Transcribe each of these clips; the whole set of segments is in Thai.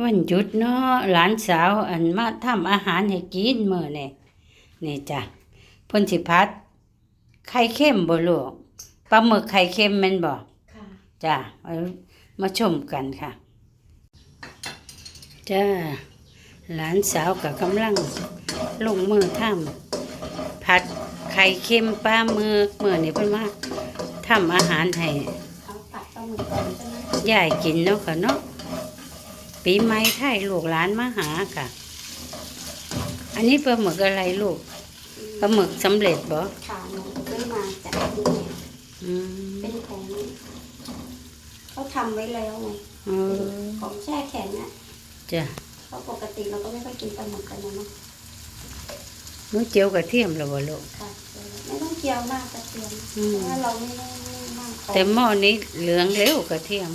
วันหยุดเนาะหลานสาวอันมาทำอาหารให้กินมื้อนี่นี่จ้ะเพิ่นสิพัดไข่เค็มบ่ลูกปลาหมึกไข่เค็มแม่นบ่ค่ะจ้ะเอามาชมกันค่ะจ้าหลานสาวก็กำลังลงมือทำผัดไข่เค็มปลาหมึกมื้อนี้เพิ่นมาทำอาหารให้เอาผัดปลาหมึกก่อนใช่ไหมยายกินเนาะค่ะเนาะ ปีใหม่ไทยลูกหลานมาหาค่ะ อันนี้ปลาหมึกอะไรลูกปลาหมึกสำเร็จบ่ค่ะหนูซื้อมาจากที่เนี่ยอืมเป็นของเขาทำไว้แล้วไงเออของแช่แข็งอะจ้ะเพราะปกติเราก็ไม่ค่อยกินปลาหมึกกันนะเนาะหนูเจียวกระเทียมแล้วบ่ลูกค่ะไม่ต้องเคี่ยวมากกระเทียมอืมเพราะว่าเราไม่ได้ไม่มากแต่หม้อนี้เหลืองเร็วกระเทียม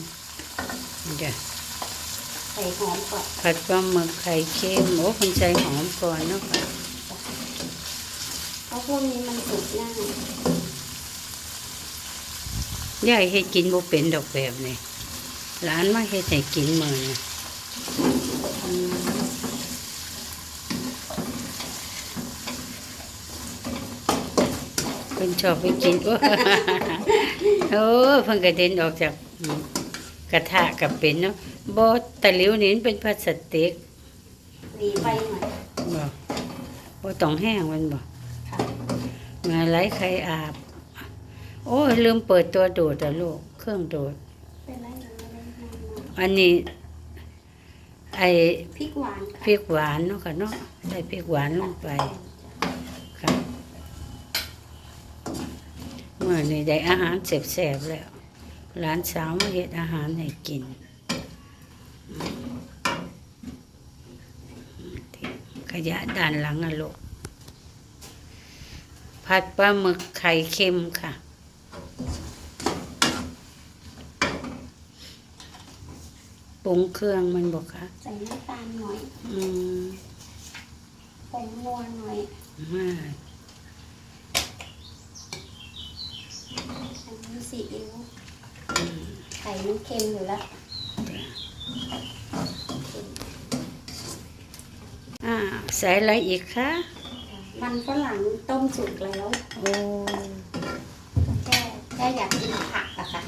จ้ะใส่หอมก่อนผัดปลาหมึกไข่เค็มโอ้คนใส่หอมก่อนเนาะค่ะเพราะพวกนี้มันสุกง่ายยายให้กินบ่เป็นดอกแบบนี้หลานมาเฮ็ดให้กินมื้อนี้อืมเพิ่นชอบไปกินโอ้โอ้เพิ่นกระเด็นออกจากกระทะกับเป็นเนาะ บ่ตะหลิวนี่มันเป็นพลาสติกหวีไปหน่อยบ่บ่ต้องแห้งมันบ่ค่ะมาไหลไข่อาบ โอ้ยลืมเปิดตัวดูดอะลูก เครื่องดูด เป็นไรหนูไม่ได้ทำมาอันนี้ ไอ้พริกหวานค่ะพริกหวานเนาะค่ะเนาะใส่พริกหวานลงไปค่ะเมื่อนี้ได้อาหารแซ่บๆแล้ว หลานสาวมาเฮ็ดอาหารให้กิน ขยะด้านหลังอะลูกผัดปลาหมึกไข่เค็มค่ะ ปรุงเครื่องมันบอกค่ะ ใส่น้ำตาลหน่อยอืมผงนัวหน่อยอ่าอันนี้ซีอิ๊วไข่มันเค็มอยู่แล้ว อ่า ใส่อะไรอีกคะมันฝรั่งต้มสุกแล้ว โอ้แค่แค่อยากกินผักอะค่ะ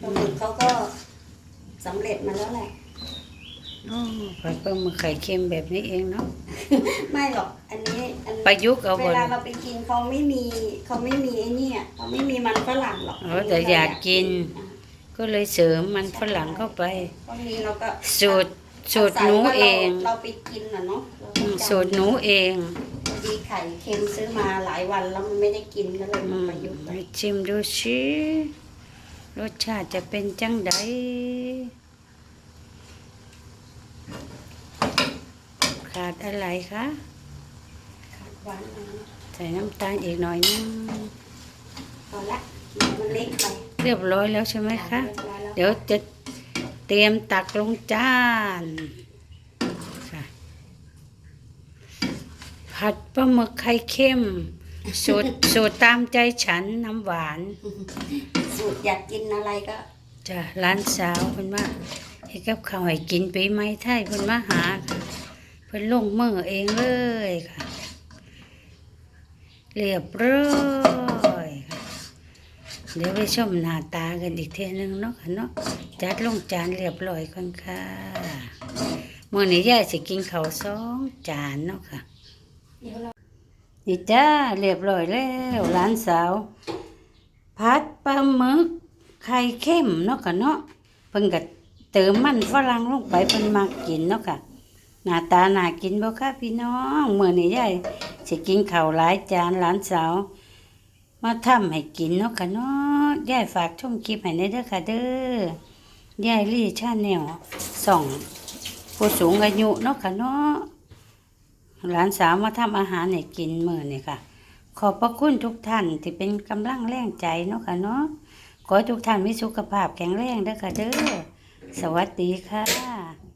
ปลาหมึกเขาก็สำเร็จมาแล้วแหละโอ้ผัดปลาหมึกไข่เค็มแบบนี้เองเนาะ ไม่หรอก อันนี้อันประยุกต์เอาเวบนลาเราไปกินเขาไม่มีเขาไม่มีไอ้เนี่ยเขาไม่มีมันฝรั่งหรอกอ๋อแต่อยากกินอะก็เลยเสริมมันฝรั่งเข้าไปพวกนี้เราก็สูตร สูตรหนูเองาศัยว่าราเราไปกินนะเนาะเราอืมจำสูตรหนูเองพอดีไข่เค็มซื้อมาหลายวันแล้วมันไม่ได้กินก็เลยอืมามประยุกต์ให้ชิมดูสิรสชาติจะเป็นจังไดขาดอะไรคะหวานหน่อยนะใส่น้ำตาลอีกหน่อยนึงพอละเดี๋ยวมันเล็กไปเรียบร้อยแล้วใช่ไหมคะ เรียบร้อยแล้วเดี๋ยวจะเตรียมตักลงจานค่ะผัดปลาหมึกไข่เค็ม สูตรสูตรตามใจฉันน้ำหวาน สูตรอยากกินอะไรก็จ้ะร้านสาวเพิ่นมาเฮ็ดกับข้าวให้กินปีใหม่ไทยเพิ่นมาหาค่ะเพิ่นลงมือเองเลยค่ะ เรียบร้อยค่ะ เดี๋ยวไปชมหน้าตากันอีกเทีนึงเนาะค่ะเนาะจัดลงจานเรียบร้อยก่อนค่ะมื้อนี้ยายสิกินข้าวสองจานเนาะค่ะเดี๋ยวเรานี่จ้าเรียบร้อยแล้วหลานสาวผัดปลาหมึกไข่เค็มเนาะค่ะเนาะเพิ่นก็เติมมันฝรั่งลงไปเพิ่นมักกินเนาะค่ะหน้าตาหน่ากินบ่ค่ะพี่น้องเมื้อนี้ยายสิกินข้าวหลายจานหลานสาว มาทำให้กินเนาะค่ะเนาะ ยายฝากชมคลิปให้ในเด้อค่ะเด้อยายลี่ชาแนลส่องผู้สูงอายุเนาะค่ะเนาะหลานสาวมาทำอาหารให้กินมื้อนี่ค่ะ ขอบพระคุณทุกท่านที่เป็นกำลังแรงใจเนาะค่ะเนาะขอให้ทุกท่านมีสุขภาพแข็งแรงเด้อค่ะเด้อสวัสดีค่ะ